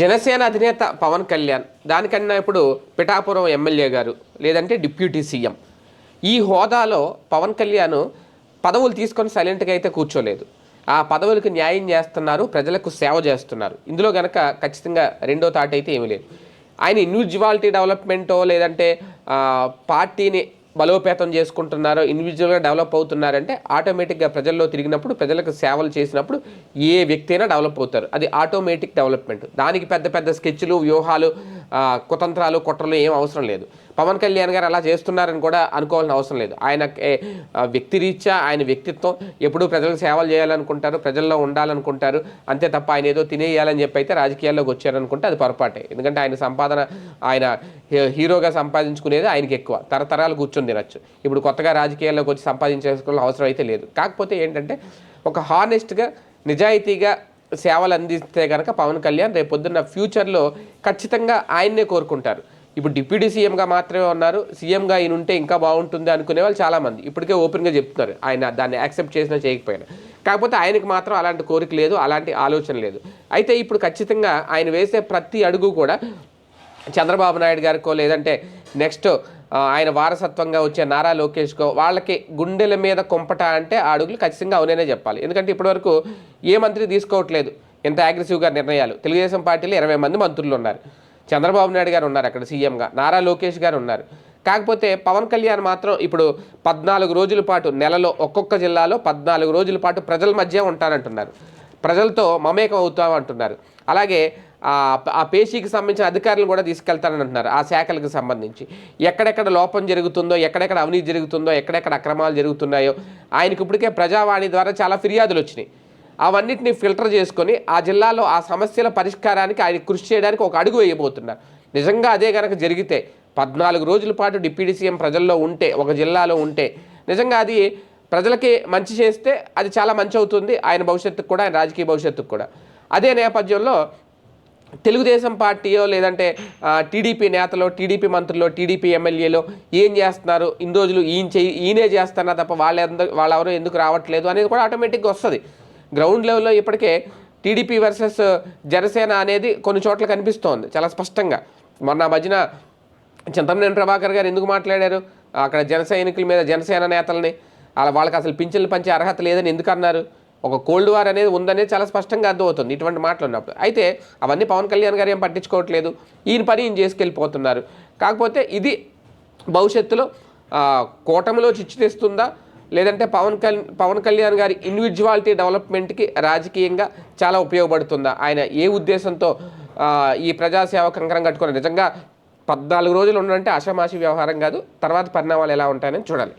జనసేన అధినేత పవన్ కళ్యాణ్ దానికన్నా ఇప్పుడు పిఠాపురం ఎమ్మెల్యే గారు లేదంటే డిప్యూటీ సీఎం. ఈ హోదాలో పవన్ కళ్యాణ్ పదవులు తీసుకొని సైలెంట్గా అయితే కూర్చోలేదు. ఆ పదవులకు న్యాయం చేస్తున్నారు ప్రజలకు సేవ చేస్తున్నారు. ఇందులో గనక ఖచ్చితంగా రెండో తాట అయితే ఏమీ లేదు. ఆయన ఇండివిజువాలిటీ డెవలప్మెంటో లేదంటే పార్టీని బలోపేతం చేసుకుంటున్నారో ఇండివిజువల్గా డెవలప్ అవుతున్నారంటే ఆటోమేటిక్గా ప్రజల్లో తిరిగినప్పుడు ప్రజలకు సేవలు చేసినప్పుడు ఏ వ్యక్తి అయినా డెవలప్ అవుతారు. అది ఆటోమేటిక్ డెవలప్మెంట్ దానికి పెద్ద పెద్ద స్కెచ్లు వ్యూహాలు కుతంత్రాలు కుట్రలు ఏం అవసరం లేదు. పవన్ కళ్యాణ్ గారు అలా చేస్తున్నారని కూడా అనుకోవాల్సిన అవసరం లేదు. ఆయన వ్యక్తిరీత్యా వ్యక్తి రీత్యా ఆయన వ్యక్తిత్వం ఎప్పుడూ ప్రజలకు సేవలు చేయాలనుకుంటారు ప్రజల్లో ఉండాలనుకుంటారు. అంతే తప్ప ఆయన ఏదో తినేయాలని చెప్పి అయితే రాజకీయాల్లోకి వచ్చారనుకుంటే అది పొరపాటే. ఎందుకంటే ఆయన సంపాదన ఆయన హీ- హీరోగా సంపాదించుకునేది ఆయనకి ఎక్కువ. తరతరాలు కూర్చొని తినచ్చు. ఇప్పుడు కొత్తగా రాజకీయాల్లోకి వచ్చి సంపాదించేసుకోవాల్సిన అవసరం అయితే లేదు. కాకపోతే ఏంటంటే ఒక హానెస్ట్గా నిజాయితీగా సేవలు అందిస్తే కనుక పవన్ కళ్యాణ్ రేపు పొద్దున్న ఫ్యూచర్లో ఖచ్చితంగా ఆయన్నే కోరుకుంటారు. ఇప్పుడు డిప్యూటీ సీఎంగా మాత్రమే ఉన్నారు. సీఎంగా ఈయన ఉంటే ఇంకా బాగుంటుంది అనుకునే వాళ్ళు చాలామంది. ఇప్పటికే ఓపెన్గా చెప్తున్నారు. ఆయన దాన్ని యాక్సెప్ట్ చేసినా చేయకపోయినా. కాకపోతే ఆయనకి మాత్రం అలాంటి కోరిక లేదు అలాంటి ఆలోచన లేదు. అయితే ఇప్పుడు ఖచ్చితంగా ఆయన వేసే ప్రతి అడుగు కూడా చంద్రబాబు నాయుడు గారికో లేదంటే నెక్స్ట్ ఆయన వారసత్వంగా వచ్చే నారా లోకేష్కో వాళ్ళకి గుండెల మీద కొంపట అంటే ఆ అడుగులు ఖచ్చితంగా అవుననే చెప్పాలి. ఎందుకంటే ఇప్పటివరకు ఏ మంత్రి తీసుకోవట్లేదు. ఎంత అగ్రెసివ్గా నిర్ణయాలు. తెలుగుదేశం పార్టీలో ఇరవై మంది మంత్రులు ఉన్నారు. చంద్రబాబు నాయుడు గారు ఉన్నారు అక్కడ సీఎంగా. నారా లోకేష్ గారు ఉన్నారు. కాకపోతే పవన్ కళ్యాణ్ మాత్రం ఇప్పుడు పద్నాలుగు రోజుల పాటు నెలలో ఒక్కొక్క జిల్లాలో పద్నాలుగు రోజుల పాటు ప్రజల మధ్య ఉంటానంటున్నారు. ప్రజలతో మమేకం అవుతాం అంటున్నారు అలాగే ఆ ఆ పేషీకి సంబంధించిన అధికారులు కూడా తీసుకెళ్తారని అంటున్నారు ఆ శాఖలకు సంబంధించి. ఎక్కడెక్కడ లోపం జరుగుతుందో ఎక్కడెక్కడ అవినీతి జరుగుతుందో ఎక్కడెక్కడ అక్రమాలు జరుగుతున్నాయో ఆయనకి ఇప్పటికే ప్రజావాణి ద్వారా చాలా ఫిర్యాదులు వచ్చినాయి. అవన్నిటిని ఫిల్టర్ చేసుకొని ఆ జిల్లాలో ఆ సమస్యల పరిష్కారానికి ఆయన కృషి చేయడానికి ఒక అడుగు వేయబోతున్నారు. నిజంగా అదే కనుక జరిగితే పద్నాలుగు రోజుల పాటు డిప్యూటీ సీఎం ప్రజల్లో ఉంటే ఒక జిల్లాలో ఉంటే నిజంగా అది ప్రజలకి మంచి చేస్తే అది చాలా మంచి అవుతుంది. ఆయన భవిష్యత్తుకు కూడా ఆయన రాజకీయ భవిష్యత్తుకు కూడా. అదే నేపథ్యంలో తెలుగుదేశం పార్టీయో లేదంటే టీడీపీ నేతలో టీడీపీ మంత్రులు టీడీపీ ఎమ్మెల్యేలో ఏం చేస్తున్నారు? ఇన్ని రోజులు ఈయన చేయి ఈయనే చేస్తున్నా తప్ప వాళ్ళందరూ వాళ్ళెవరూ ఎందుకు రావట్లేదు అనేది కూడా ఆటోమేటిక్గా వస్తుంది. గ్రౌండ్ లెవెల్లో ఇప్పటికే టీడీపీ వర్సెస్ జనసేన అనేది కొన్ని చోట్ల కనిపిస్తోంది చాలా స్పష్టంగా. మొన్న మధ్యన చింతమనేని ప్రభాకర్ గారు ఎందుకు మాట్లాడారు? అక్కడ జనసైనికుల మీద జనసేన నేతల్ని అలా వాళ్ళకి అసలు పింఛన్లు పంచే అర్హత లేదని ఎందుకు అన్నారు? ఒక కోల్డ్ వార్ అనేది ఉందనేది చాలా స్పష్టంగా అర్థమవుతుంది ఇటువంటి మాటలు ఉన్నప్పుడు. అయితే అవన్నీ పవన్ కళ్యాణ్ గారు ఏం పట్టించుకోవట్లేదు. ఈయన పని ఈయన చేసుకెళ్ళిపోతున్నారు. కాకపోతే ఇది భవిష్యత్తులో కూటమిలో చిచ్చు తెస్తుందా? లేదంటే పవన్ కళ్యాణ్ పవన్ కళ్యాణ్ గారి ఇండివిజువాలిటీ డెవలప్మెంట్కి రాజకీయంగా చాలా ఉపయోగపడుతుందా? ఆయన ఏ ఉద్దేశంతో ఈ ప్రజాసేవ కంకరం కట్టుకుని నిజంగా పద్నాలుగు రోజులు ఉండాలంటే ఆషామాషి వ్యవహారం కాదు. తర్వాత పరిణామాలు ఎలా ఉంటాయని చూడాలి.